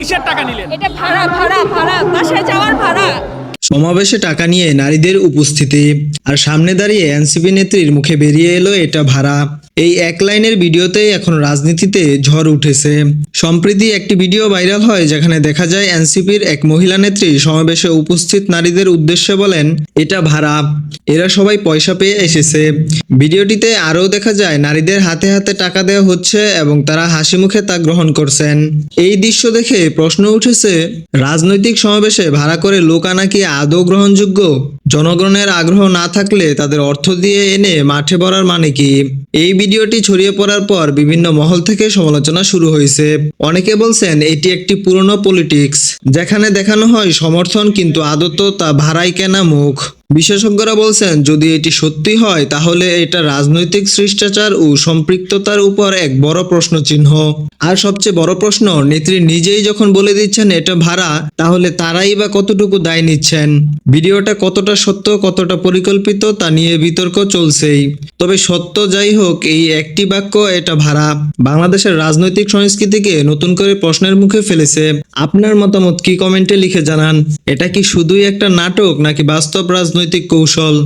কিসের টাকা নিলেন? এটা ভাড়া ভাড়া ভাড়া। বাসায় যাওয়ার ভাড়া। সমাবেশে টাকা নিয়ে নারীদের উপস্থিতি আর সামনে দাঁড়িয়ে এনসিপি নেত্রীর মুখে বেরিয়ে এলো এটা ভাড়া। এই এক লাইনের ভিডিওতেই এখন রাজনীতিতে ঝড় উঠেছে। সম্প্রতি একটি ভিডিও ভাইরাল হয় যেখানে দেখা যায় এনসিপির এক মহিলা নেত্রী সমাবেশে উপস্থিত নারীদের উদ্দেশ্যে বলেন, এটা ভাড়া। এরা সবাই পয়সা পেয়ে এসেছে। ভিডিওটিতে আরও দেখা যায়, নারীদের হাতে হাতে টাকা দেওয়া হচ্ছে এবং তারা হাসি মুখে তা গ্রহণ করছেন। এই দৃশ্য দেখে প্রশ্ন উঠেছে, রাজনৈতিক সমাবেশে ভাড়া করে লোক আনা কি আদৌ গ্রহণযোগ্য? জনগণের আগ্রহ না থাকলে তাদের অর্থ দিয়ে এনে মাঠে বড়ার মানে কি? এই ভিডিওটি ছড়িয়ে পড়ার পর বিভিন্ন মহল থেকে সমালোচনা শুরু হয়েছে। অনেকে বলছেন এটি একটি পুরনো পলিটিক্স, যেখানে দেখানো হয় সমর্থন কিন্তু আদত তা ভাড়াই কেনা মুখ। বিশেষজ্ঞরা বলছেন, যদি এটি সত্যি হয়, তাহলে এটা রাজনৈতিক শিষ্টাচার ও সম্পৃক্ততার উপর এক বড় প্রশ্ন চিহ্ন আর সবচেয়ে বড় প্রশ্ন, নেত্রী নিজেই যখন বলে দিচ্ছেন এটা ভাড়া, তাহলে তারাই বা কতটুকু দায় নিচ্ছেন? ভিডিওটা কতটা সত্য, কতটা পরিকল্পিত, তা নিয়ে বিতর্ক চলছেই। তবে সত্য যাই হোক, এই একটি বাক্য এটা ভাড়া। বাংলাদেশের রাজনৈতিক সংস্কৃতিকে নতুন করে প্রশ্নের মুখে ফেলেছে। আপনার মতামত কি কমেন্টে লিখে জানান। এটা কি শুধুই একটা নাটক, নাকি বাস্তব রাজনৈতিক কৌশল